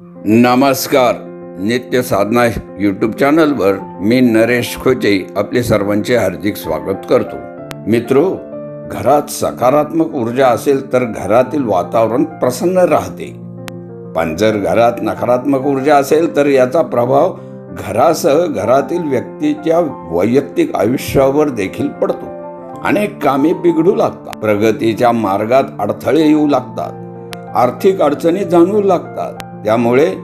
नमस्कार. नित्य साधना यूट्यूब चॅनलवर मी नरेश खोचे आपले सर्वांचे हार्दिक स्वागत करतो. मित्रो घरात सकारात्मक ऊर्जा असेल तर घरातील वातावरण प्रसन्न राहते. पण जर घरात नकारात्मक ऊर्जा असेल तर याचा प्रभाव घरासह घरातील व्यक्तीच्या वैयक्तिक आयुष्यावर देखील पडतो. अनेक कामे बिघडू लागतात. प्रगतीच्या मार्गात अडथळे येऊ लागतात. आर्थिक अडचणी जाणवू लागतात. त्यामुळे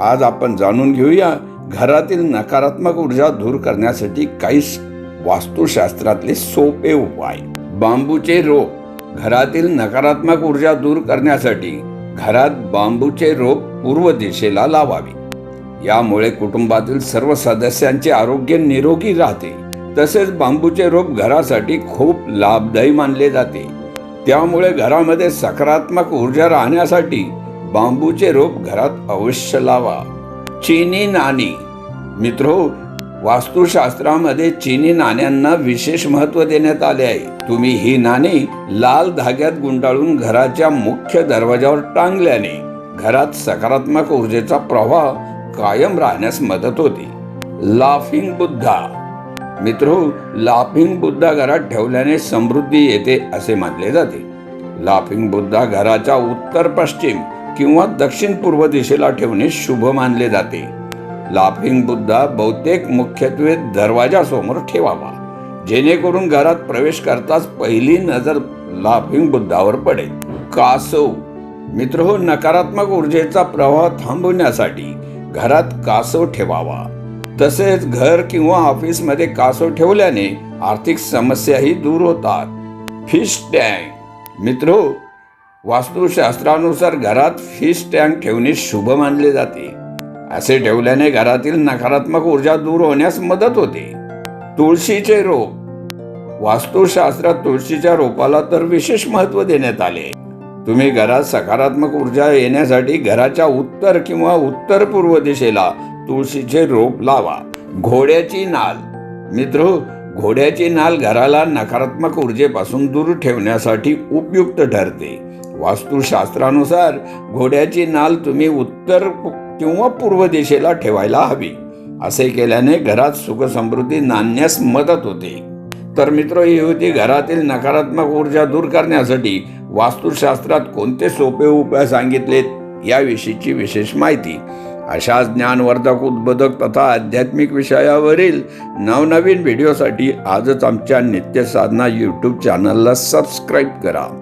आज आपण जाणून घेऊया घरातील नकारात्मक ऊर्जा दूर करण्यासाठी काही वास्तुशास्त्रातले सोपे उपाय. बांबूचे रोप. घरातील नकारात्मक ऊर्जा दूर करण्यासाठी घरात बांबूचे रोप पूर्व दिशेला लावावे. यामुळे कुटुंबातील सर्व सदस्यांचे आरोग्य निरोगी राहते. तसेच बांबूचे रोप घरासाठी खूप लाभदायी मानले जाते. त्यामुळे घरामध्ये सकारात्मक ऊर्जा राहण्यासाठी बांबूचे रोप घरात अवश्य लावा. चीनी नाणी. मित्रो वास्तुशास्त्रामध्ये चीनी नाण्यांना विशेष महत्त्व देण्यात आले आहे. तुम्ही ही नाणी लाल धाग्यात गुंडाळून घराच्या मुख्य दरवाजावर टांगल्याने घरात सकारात्मक ऊर्जेचा प्रवाह कायम राहण्यास मदत होते. लाफिंग बुद्धा. मित्रो लाफिंग बुद्धा घरात ठेवल्याने समृद्धी येते असे मानले जाते. लाफिंग बुद्धा घराच्या उत्तर पश्चिम किंवा दक्षिण पूर्व दिशेला ठेवणे शुभ मानले जाते. लाफिंग बुद्धा बहुतेक मुख्यत्वे दरवाजासमोर ठेवावा. जेणेकरून घरात प्रवेश करताच पहिली नजर लाफिंग बुद्धावर पडेल. कासव मित्र हो नकारात्मक ऊर्जेचा प्रवाह थांबवण्यासाठी घरात कासव ठेवावा. तसेच घर किंवा ऑफिसमध्ये कासव ठेवल्याने आर्थिक समस्याही दूर होतात. Fish tank. मित्र वास्तुशास्त्रानुसार घरात फिश टँक ठेवणे शुभ मानले जाते. असे ठेवल्याने घरातील नकारात्मक ऊर्जा दूर होण्यास मदत होते. तुळशीचे रोप. वास्तुशास्त्रात तुळशीच्या रोपाला तर विशेष महत्त्व देण्यात आले. तुम्ही घरात सकारात्मक ऊर्जा येण्यासाठी घराच्या उत्तर किंवा उत्तर पूर्व दिशेला तुळशीचे रोप लावा. घोड्याची नाल. मित्र घोड्याची नाल घराला नकारात्मक ऊर्जेपासून दूर ठेवण्यासाठी उपयुक्त ठरते. वास्तुशास्त्रानुसार घोड्याची नाल तुम्ही उत्तर किंवा पूर्व दिशेला ठेवायला हवी. असे केल्याने घरात सुखसमृद्धी नांदण्यास मदत होते. तर मित्र ही होती घरातील नकारात्मक ऊर्जा दूर करण्यासाठी वास्तुशास्त्रात कोणते सोपे उपाय सांगितलेत याविषयीची विशेष माहिती. अशाच ज्ञानवर्धक उद्बोधक तथा आध्यात्मिक विषयावरील नवनवीन व्हिडिओसाठी आजच आमच्या नित्य साधना यूट्यूब चॅनलला सबस्क्राईब करा.